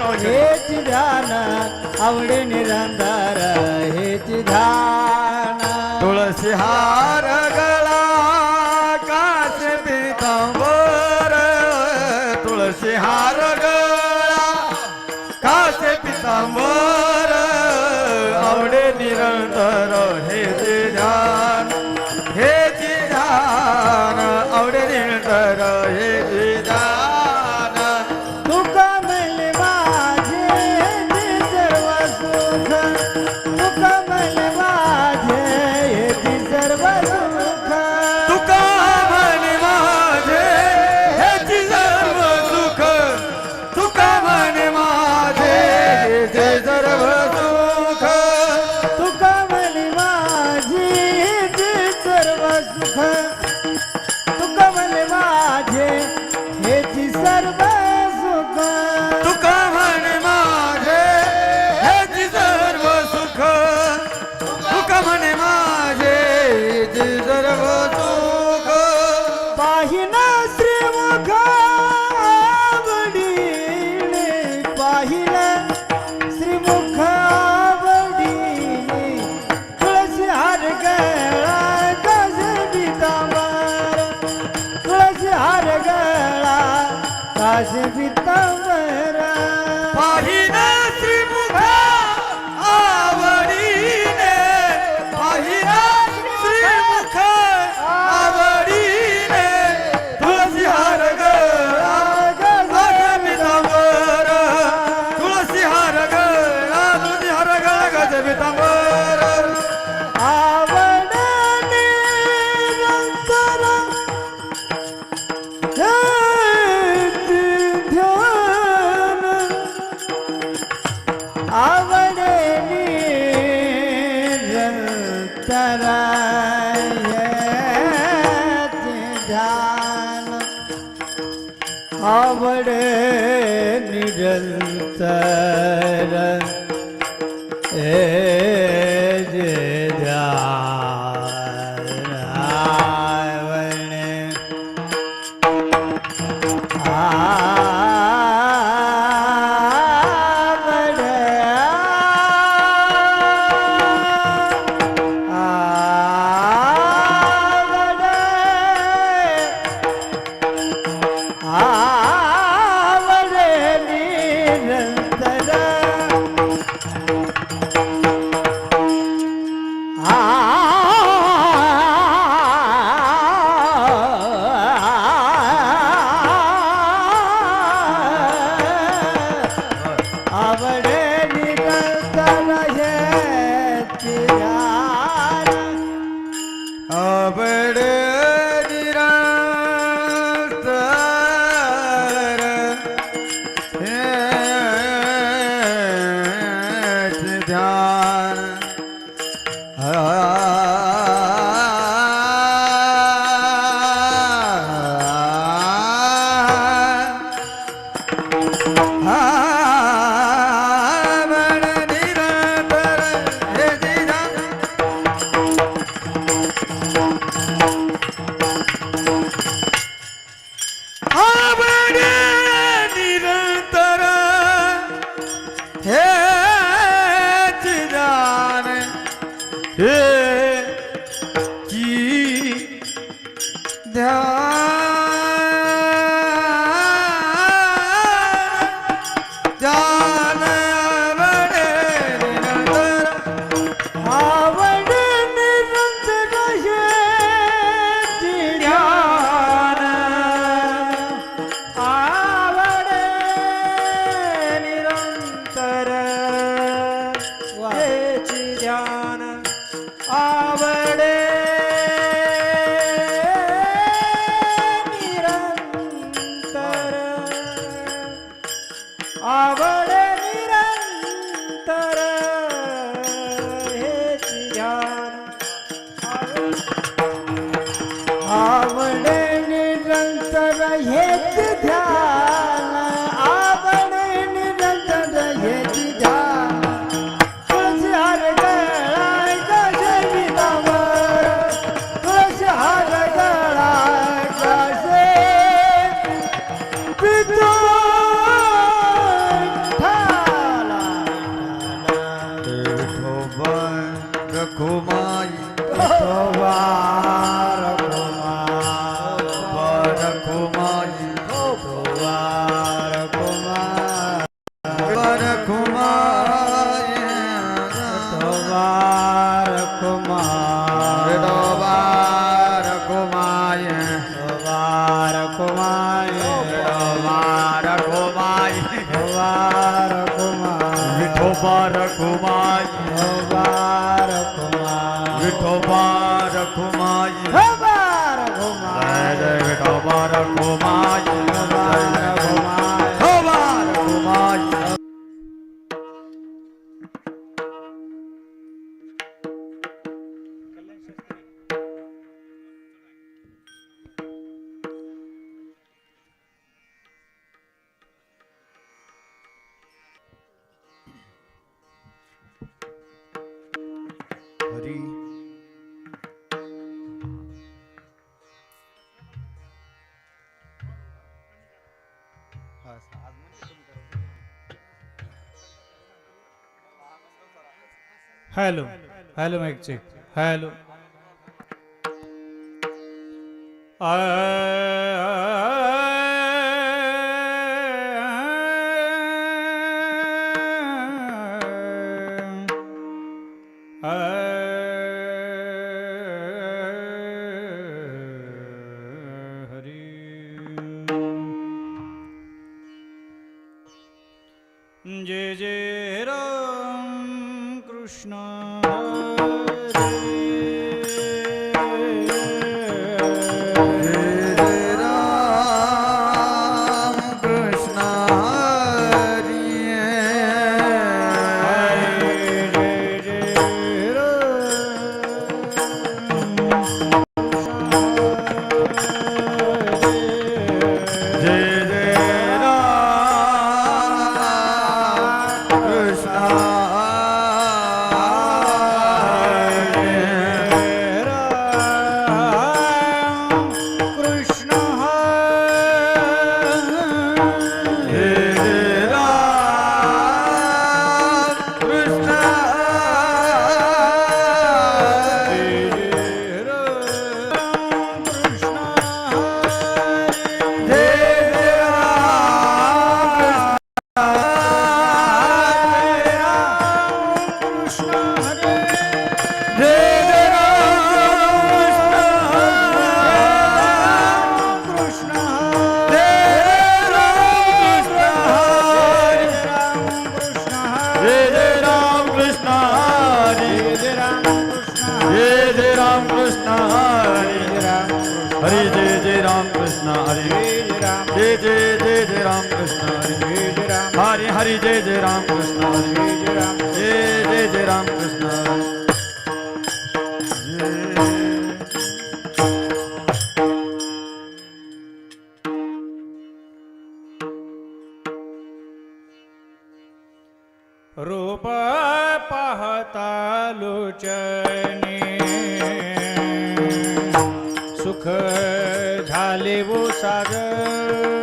हेची ध्यान आवडे निरंधार हेची ध्यान. तुळसी हार गळा कास पितांबर. तुळसी हार गळा कास पितांबर. आवडे निरंतर हे gente tão. É Hey. ah. Oh my God. हा hello hello mike check hello आ हरे जय जय राम कृष्ण हरे जय जय जय जय राम कृष्ण हरे हरि हरि जय जय राम कृष्ण हरे जय जय जय राम कृष्ण रूप पाहता लोचनी। झाले वो सागर.